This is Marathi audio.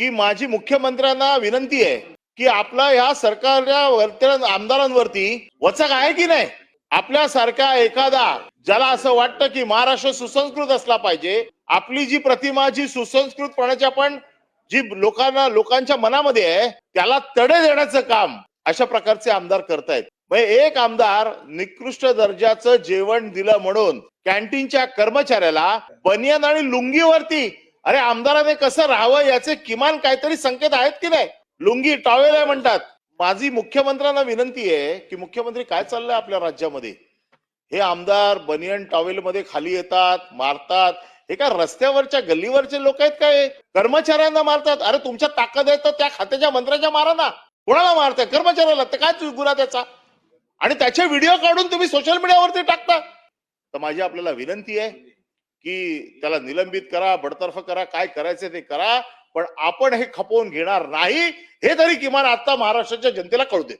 की माझी मुख्यमंत्र्यांना विनंती आहे की आपला ह्या सरकारच्या आमदारांवरती वचक आहे की नाही? आपल्यासारखा एखादा ज्याला असं वाटतं की महाराष्ट्र सुसंस्कृत असला पाहिजे आपली जी प्रतिमा जी सुसंस्कृतपणाची पण जी लोकांना लोकांच्या मनामध्ये आहे त्याला तडे देण्याचं काम अशा प्रकारचे आमदार करतायत. म्हणजे एक आमदार निकृष्ट दर्जाचं जेवण दिलं म्हणून कॅन्टीनच्या कर्मचाऱ्याला बनियन आणि लुंगीवरती अरे आमदाराने कसं राहावं याचे किमान काहीतरी संकेत आहेत की नाही? लुंगी टॉवेल आहे म्हणतात. माझी मुख्यमंत्र्यांना विनंती आहे की मुख्यमंत्री काय चाललंय आपल्या राज्यामध्ये? हे आमदार बनियन टॉवेल मध्ये खाली येतात मारतात. हे काय रस्त्यावरच्या गल्लीवरचे लोक आहेत काय? कर्मचाऱ्यांना मारतात. अरे तुमच्या ताकद आहे तर त्या खात्याच्या मंत्र्याच्या मारा ना. कोणाला मारताय? कर्मचाऱ्याला. तर काय गुन्हा त्याचा? आणि त्याचे व्हिडिओ काढून तुम्ही सोशल मीडियावरती टाकता. तर माझी आपल्याला विनंती आहे की त्याला निलंबित करा बडतर्फ करा काय करायचं ते करा पण आपण हे खपवून घेणार नाही हे तरी किमान आता महाराष्ट्राच्या जनतेला कळू दे.